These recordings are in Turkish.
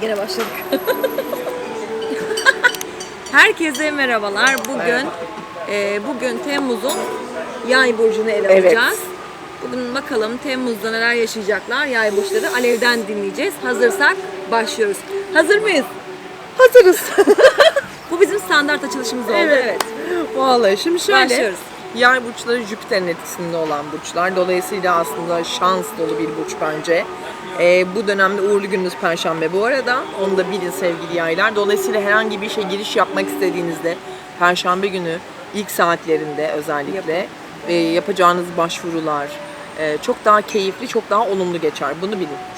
Gene başladık. Herkese merhabalar. Bugün Merhaba. e, bugün Temmuz'un yay burcunu ele Evet. alacağız. Bugün bakalım Temmuz'da neler yaşayacaklar. Yay burçları Alev'den dinleyeceğiz. Hazırsak başlıyoruz. Hazır mıyız? Hazırız. Bu bizim standart açılışımız oldu. Evet. Evet. Vallahi şimdi şöyle. Başlıyoruz. Yay burçları Jüpiter'in etkisinde olan burçlar. Dolayısıyla aslında şans dolu bir burç bence. Ee, bu dönemde uğurlu gününüz Perşembe bu arada. Onu da bilin sevgili yaylar. Dolayısıyla herhangi bir işe giriş yapmak istediğinizde Perşembe günü ilk saatlerinde özellikle e, yapacağınız başvurular e, çok daha keyifli, çok daha olumlu geçer. Bunu bilin.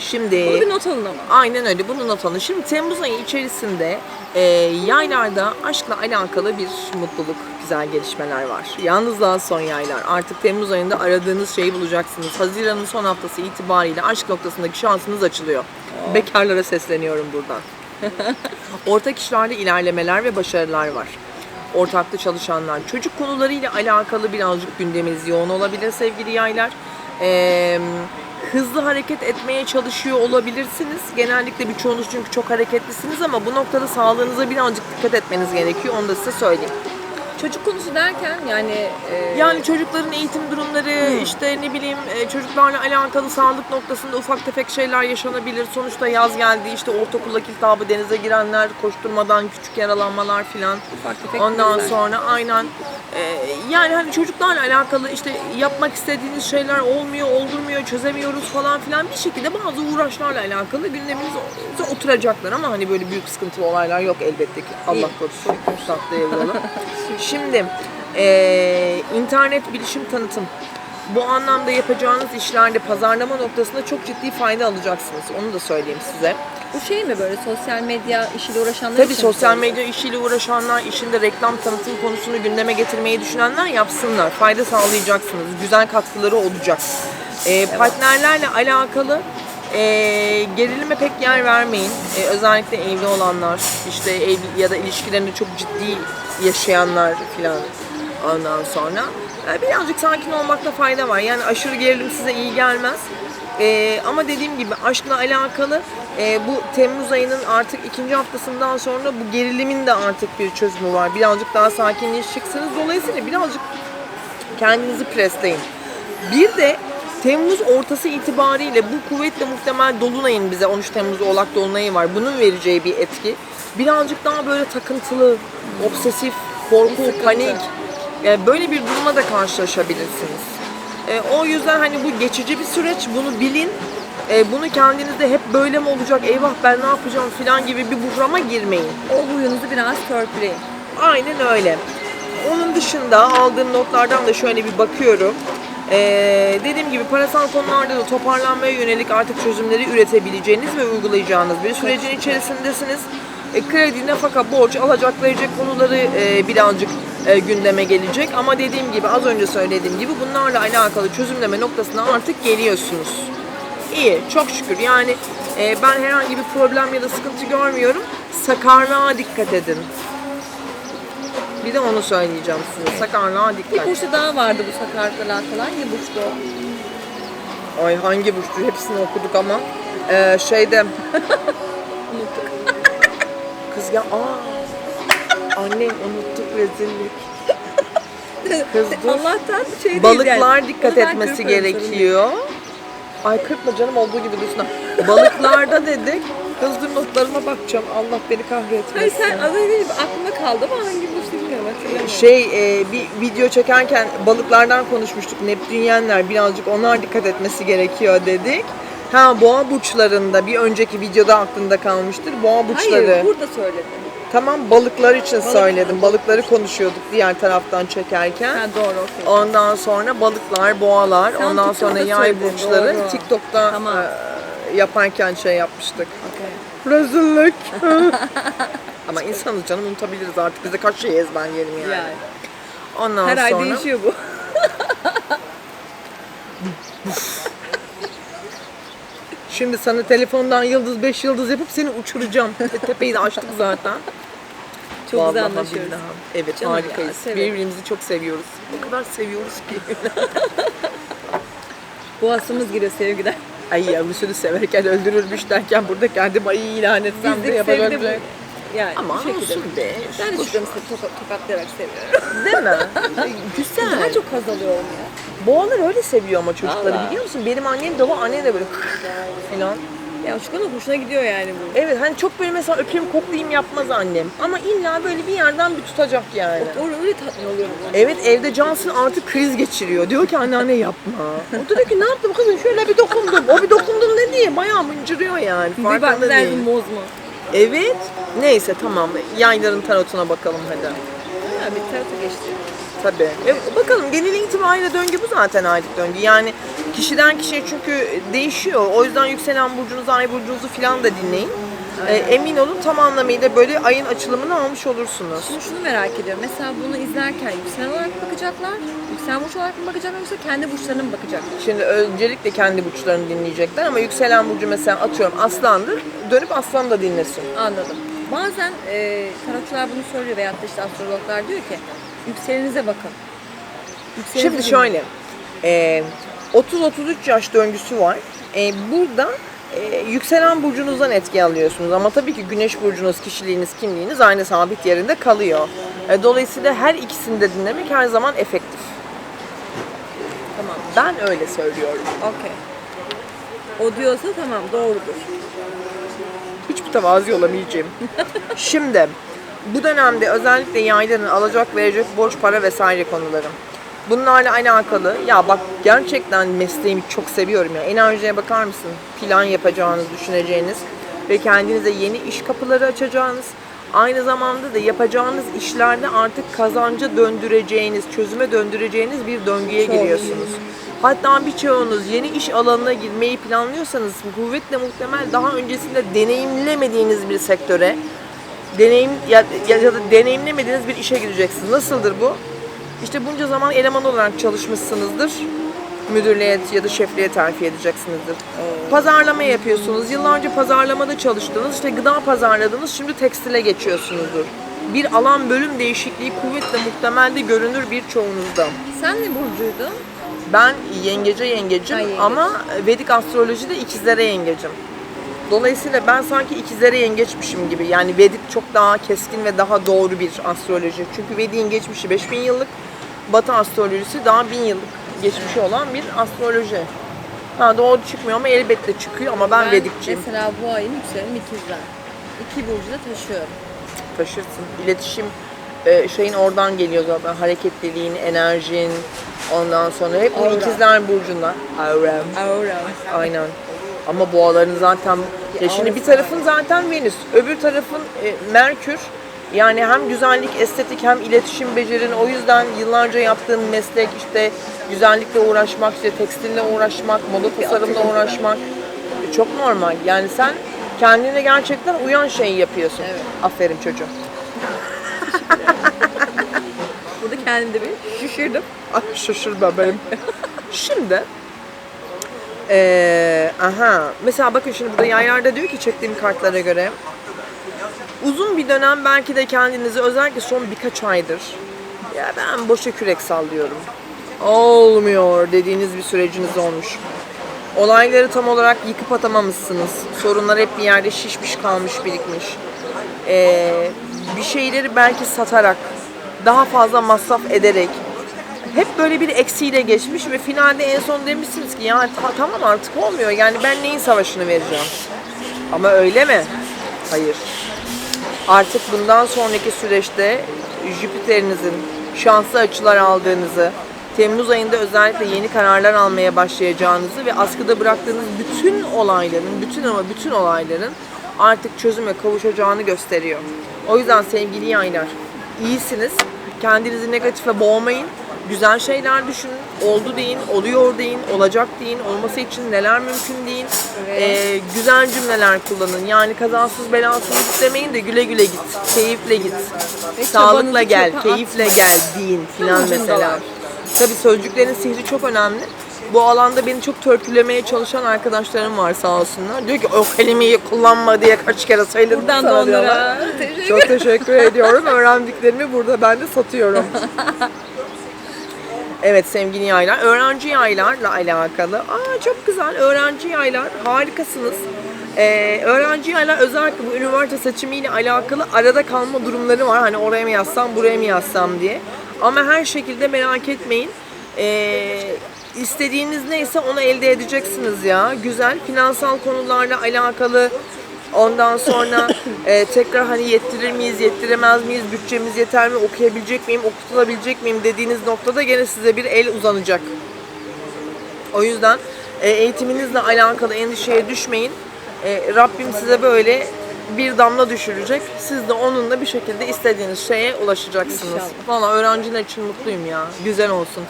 Şimdi Bunu bir not alın ama. Aynen öyle. Bunu not alın. Şimdi Temmuz ayı içerisinde e, yaylarda aşkla alakalı bir mutluluk, güzel gelişmeler var. Yalnız daha son yaylar. Artık Temmuz ayında aradığınız şeyi bulacaksınız. Haziran'ın son haftası itibariyle aşk noktasındaki şansınız açılıyor. Bekarlara sesleniyorum buradan. Ortak işlerde ilerlemeler ve başarılar var. Ortaklı çalışanlar. Çocuk konularıyla alakalı birazcık gündeminiz yoğun olabilir sevgili yaylar. Ee, hızlı hareket etmeye çalışıyor olabilirsiniz. Genellikle birçoğunuz çünkü çok hareketlisiniz ama bu noktada sağlığınıza birazcık dikkat etmeniz gerekiyor. Onu da size söyleyeyim. Çocuk konusu derken yani e, Yani çocukların eğitim durumları, işte ne bileyim e, çocuklarla alakalı sağlık noktasında ufak tefek şeyler yaşanabilir. Sonuçta yaz geldi, işte ortaokuldaki iltihabı denize girenler, koşturmadan küçük yaralanmalar filan. ufak tefek Ondan krizler. sonra aynen e, yani hani çocuklarla alakalı işte yapmak istediğiniz şeyler olmuyor, oldurmuyor, çözemiyoruz falan filan bir şekilde bazı uğraşlarla alakalı gündeminize oturacaklar ama hani böyle büyük sıkıntılı olaylar yok elbette ki. Allah korusun. Tatlı yolu. Şimdi e, internet bilişim tanıtım bu anlamda yapacağınız işlerde pazarlama noktasında çok ciddi fayda alacaksınız. Onu da söyleyeyim size. Bu şey mi böyle sosyal medya işiyle uğraşanlar Tabii için sosyal mi? medya işiyle uğraşanlar, işinde reklam tanıtım konusunu gündeme getirmeyi düşünenler yapsınlar. Fayda sağlayacaksınız. Güzel katkıları olacak. Ee, partnerlerle alakalı e, gerilime pek yer vermeyin. Ee, özellikle evli olanlar, işte evli ya da ilişkilerini çok ciddi yaşayanlar filan ondan sonra. e, birazcık sakin olmakta fayda var. Yani aşırı gerilim size iyi gelmez. Ee, ama dediğim gibi aşkla alakalı e, bu Temmuz ayının artık ikinci haftasından sonra bu gerilimin de artık bir çözümü var. Birazcık daha sakinleşeceksiniz. Dolayısıyla birazcık kendinizi presleyin. Bir de Temmuz ortası itibariyle bu kuvvetle muhtemel Dolunay'ın bize 13 Temmuz Oğlak Dolunay'ı var. Bunun vereceği bir etki. Birazcık daha böyle takıntılı, obsesif, korku, panik yani böyle bir durumla da karşılaşabilirsiniz. E, o yüzden hani bu geçici bir süreç. Bunu bilin. E, bunu kendinizde hep böyle mi olacak, eyvah ben ne yapacağım falan gibi bir buhrama girmeyin. O huyunuzu biraz törpüleyin. Aynen öyle. Onun dışında aldığım notlardan da şöyle bir bakıyorum. Ee, dediğim gibi parasal konularda da toparlanmaya yönelik artık çözümleri üretebileceğiniz ve uygulayacağınız bir sürecin içerisindesiniz. E, kredi, nafaka, borç, alacak verecek konuları e, birazcık e, gündeme gelecek. Ama dediğim gibi az önce söylediğim gibi bunlarla alakalı çözümleme noktasına artık geliyorsunuz. İyi, çok şükür. Yani e, ben herhangi bir problem ya da sıkıntı görmüyorum. Sakarlığa dikkat edin. Bir de onu söyleyeceğim size. Sakarlığa Bir dikkat. burçta daha vardı bu sakarlıkla alakalı. Hangi burçta o? Ay hangi burçtu? Hepsini okuduk ama. Ee, şeyde... Kız ya aa. Anne unuttuk rezillik. Kız dur. Allah'tan şey değil Balıklar yani. dikkat ben etmesi gerekiyor. Ay kırpma canım olduğu gibi dursun. Balıklarda dedik. Kız dur notlarıma bakacağım. Allah beni kahretmesin. Hayır sen az önce bir aklımda kaldı ama hangi. Şey e, bir video çekerken balıklardan konuşmuştuk. Neptünyenler birazcık onlar dikkat etmesi gerekiyor dedik. Ha boğa burçlarında bir önceki videoda aklında kalmıştır. Boğa burçları. Hayır burada söyledim. Tamam balıklar için Balık- söyledim. Balıkları konuşuyorduk diğer taraftan çekerken. Ha doğru okey. Ondan sonra balıklar, boğalar, Sen ondan TikTok'ta sonra yay söyledin, burçları doğru. TikTok'ta Tamam. e, yaparken şey yapmıştık. Okey. Rezillik. Ama insanız canım unutabiliriz artık. Biz de kaç şey ezberleyelim yani. Yani. Ondan Her ay sonra değişiyor bu. şimdi sana telefondan yıldız beş yıldız yapıp seni uçuracağım. Te- Tepeyi de açtık zaten. Çok güzel Vallahi anlaşıyoruz. billahi. Evet Canım ya, harikayız. severim. Birbirimizi çok seviyoruz. O kadar seviyoruz ki. Boğazımız giriyor sevgiden. Ay yavrusunu severken öldürülmüş derken burada kendim ayı ilan etsem de de bu. Yani Ama bu şekilde. olsun be. Ben de çocuklarımı tokat, tokatlayarak seviyorum. Değil mi? Ay, Güzel. Daha çok haz alıyorum ya. Boğalar öyle seviyor ama çocukları Vallahi. biliyor musun? Benim annem de var, anne de böyle falan. Ya çocukların hoşuna gidiyor yani bu. Evet hani çok böyle mesela öpeyim koklayayım yapmaz annem. Ama illa böyle bir yerden bir tutacak yani. Orada öyle tatmin oluyorum. Evet evde Johnson artık kriz geçiriyor. Diyor ki anneanne yapma. O da diyor ki ne yaptım kızım şöyle bir dokundum. O bir dokundum ne diye bayağı mıncırıyor yani. Bir bak değil. bozma. Evet. Neyse tamam. Yayların tarotuna bakalım hadi. Ha, bir tarafı geçti. Tabii. E, bakalım genel itibariyle döngü bu zaten aylık döngü. Yani kişiden kişiye çünkü değişiyor. O yüzden yükselen burcunuzu, ay burcunuzu falan da dinleyin. E, emin olun tam anlamıyla böyle ayın açılımını almış olursunuz. Şimdi şunu merak ediyorum. Mesela bunu izlerken yükselen olarak mı bakacaklar? Yükselen burç olarak mı bakacaklar yoksa kendi burçlarına mı bakacaklar? Şimdi öncelikle kendi burçlarını dinleyecekler ama yükselen burcu mesela atıyorum aslandır. Dönüp aslanı da dinlesin. Anladım. Bazen e, tarotçular bunu söylüyor veyahut da işte astrologlar diyor ki yükselenize bakın. Yükselenizi Şimdi şöyle, e, 30-33 yaş döngüsü var. E, burada e, yükselen burcunuzdan etki alıyorsunuz ama tabii ki güneş burcunuz, kişiliğiniz, kimliğiniz aynı sabit yerinde kalıyor. E, dolayısıyla her ikisini de dinlemek her zaman efektif. Tamam. Ben öyle söylüyorum. Okey. O diyorsa tamam doğrudur. Hiç mütevazi olamayacağım. Şimdi bu dönemde özellikle yayların alacak verecek borç para vesaire konuları. Bunlarla alakalı ya bak gerçekten mesleğimi çok seviyorum ya. Enerjiye bakar mısın? Plan yapacağınız, düşüneceğiniz ve kendinize yeni iş kapıları açacağınız aynı zamanda da yapacağınız işlerde artık kazanca döndüreceğiniz, çözüme döndüreceğiniz bir döngüye Çok giriyorsunuz. Hatta birçoğunuz yeni iş alanına girmeyi planlıyorsanız kuvvetle muhtemel daha öncesinde deneyimlemediğiniz bir sektöre deneyim ya, ya da deneyimlemediğiniz bir işe gireceksiniz. Nasıldır bu? İşte bunca zaman eleman olarak çalışmışsınızdır. Müdürlüğe ya da şefliğe terfi edeceksinizdir. Pazarlama yapıyorsunuz. Yıllarca pazarlamada çalıştınız. işte gıda pazarladınız. Şimdi tekstile geçiyorsunuzdur. Bir alan bölüm değişikliği kuvvetle muhtemelde görünür birçoğunuzda. Sen ne burcuydun? Ben yengece yengecim yengeç. ama Vedik astrolojide ikizlere yengecim. Dolayısıyla ben sanki ikizlere yengeçmişim gibi. Yani Vedik çok daha keskin ve daha doğru bir astroloji. Çünkü Vedik'in geçmişi 5000 yıllık, Batı astrolojisi daha 1000 yıllık geçmişi olan bir astroloji. Ha doğru çıkmıyor ama elbette çıkıyor ama ben, Vedikçiyim. Mesela bu ayın yükselenim ikizler. İki burcu da taşıyorum. Taşırsın. İletişim e, şeyin oradan geliyor zaten. Hareketliliğin, enerjin, ondan sonra hep bu Aura. ikizler burcundan. Auram. Aura. Aynen. Ama boğaların zaten ya şimdi bir tarafın zaten Venüs, öbür tarafın e, Merkür. Yani hem güzellik, estetik hem iletişim becerin. O yüzden yıllarca yaptığım meslek işte güzellikle uğraşmak, işte tekstille uğraşmak, moda tasarımla uğraşmak e, çok normal. Yani sen kendine gerçekten uyan şeyi yapıyorsun. Evet. Aferin çocuğum. Burada kendimi de bir şişirdim. Ay şaşırma benim. Şimdi eee aha mesela bakın şimdi burada yaylarda diyor ki çektiğim kartlara göre uzun bir dönem belki de kendinizi özellikle son birkaç aydır ya ben boşa kürek sallıyorum. Olmuyor dediğiniz bir süreciniz olmuş. Olayları tam olarak yıkıp atamamışsınız. Sorunlar hep bir yerde şişmiş kalmış birikmiş. Ee, bir şeyleri belki satarak, daha fazla masraf ederek, hep böyle bir eksiğiyle geçmiş ve finalde en son demişsiniz ki ya ta- tamam artık olmuyor yani ben neyin savaşını vereceğim. Ama öyle mi? Hayır. Artık bundan sonraki süreçte Jüpiter'inizin şanslı açılar aldığınızı, Temmuz ayında özellikle yeni kararlar almaya başlayacağınızı ve askıda bıraktığınız bütün olayların, bütün ama bütün olayların artık çözüme kavuşacağını gösteriyor. O yüzden sevgili yaylar, iyisiniz. Kendinizi negatife boğmayın. Güzel şeyler düşünün. Oldu deyin, oluyor deyin, olacak deyin, olması için neler mümkün deyin. Evet. Ee, güzel cümleler kullanın. Yani kazasız belasız git demeyin de güle güle git. Keyifle git. Ve Sağlıkla gel, keyifle atmayın. gel deyin filan mesela. Tabii sözcüklerin sihri çok önemli. Bu alanda beni çok törpülemeye çalışan arkadaşlarım var sağ olsunlar. Diyor ki o kelimeyi kullanma diye kaç kere söyledim Buradan sana da onlara teşekkür Çok teşekkür ediyorum. Öğrendiklerimi burada ben de satıyorum. Evet sevgili yaylar. Öğrenci yaylarla alakalı. Aa çok güzel. Öğrenci yaylar. Harikasınız. Ee, öğrenci yaylar özellikle bu üniversite seçimiyle alakalı arada kalma durumları var. Hani oraya mı yazsam, buraya mı yazsam diye. Ama her şekilde merak etmeyin. Ee, istediğiniz neyse onu elde edeceksiniz ya. Güzel. Finansal konularla alakalı Ondan sonra e, tekrar hani yettirir miyiz, yettiremez miyiz, bütçemiz yeter mi, okuyabilecek miyim, okutulabilecek miyim dediğiniz noktada gene size bir el uzanacak. O yüzden e, eğitiminizle alakalı endişeye düşmeyin. E, Rabbim size böyle bir damla düşürecek. Siz de onunla bir şekilde istediğiniz şeye ulaşacaksınız. Valla öğrenciler için mutluyum ya. Güzel olsun.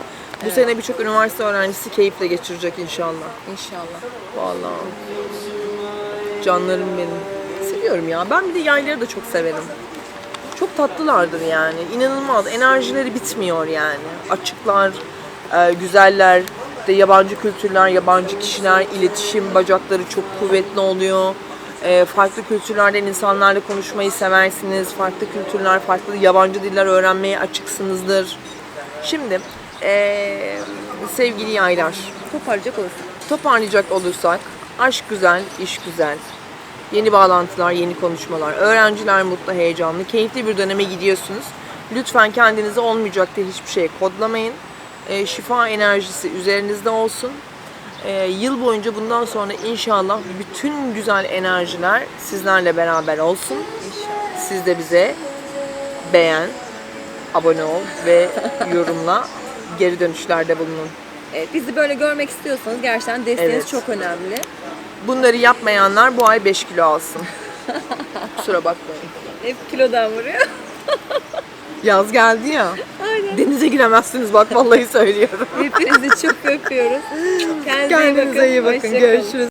Bu sene birçok üniversite öğrencisi keyifle geçirecek inşallah. İnşallah. Vallahi. Canlarım benim. Seviyorum ya. Ben bir de yayları da çok severim. Çok tatlılardır yani. İnanılmaz. Enerjileri bitmiyor yani. Açıklar, e, güzeller, de yabancı kültürler, yabancı kişiler, iletişim bacakları çok kuvvetli oluyor. E, farklı kültürlerden insanlarla konuşmayı seversiniz. Farklı kültürler, farklı yabancı diller öğrenmeye açıksınızdır. Şimdi e, sevgili yaylar, Toparlayacak olursak. Toparlayacak olursak aşk güzel, iş güzel. Yeni bağlantılar, yeni konuşmalar. Öğrenciler mutlu, heyecanlı, keyifli bir döneme gidiyorsunuz. Lütfen kendinizi olmayacak diye hiçbir şey kodlamayın. Ee, şifa enerjisi üzerinizde olsun. Ee, yıl boyunca bundan sonra inşallah bütün güzel enerjiler sizlerle beraber olsun. Siz de bize beğen, abone ol ve yorumla geri dönüşlerde bulunun. Evet, bizi böyle görmek istiyorsanız gerçekten desteğiniz Evet. çok önemli. Bunları yapmayanlar bu ay 5 kilo alsın. Kusura bakmayın. Hep kilodan vuruyor. Yaz geldi ya. Aynen. Denize giremezsiniz bak vallahi söylüyorum. Hepinizi çok öpüyoruz. Kendinize, iyi bakın. Hoşça kalın. Görüşürüz.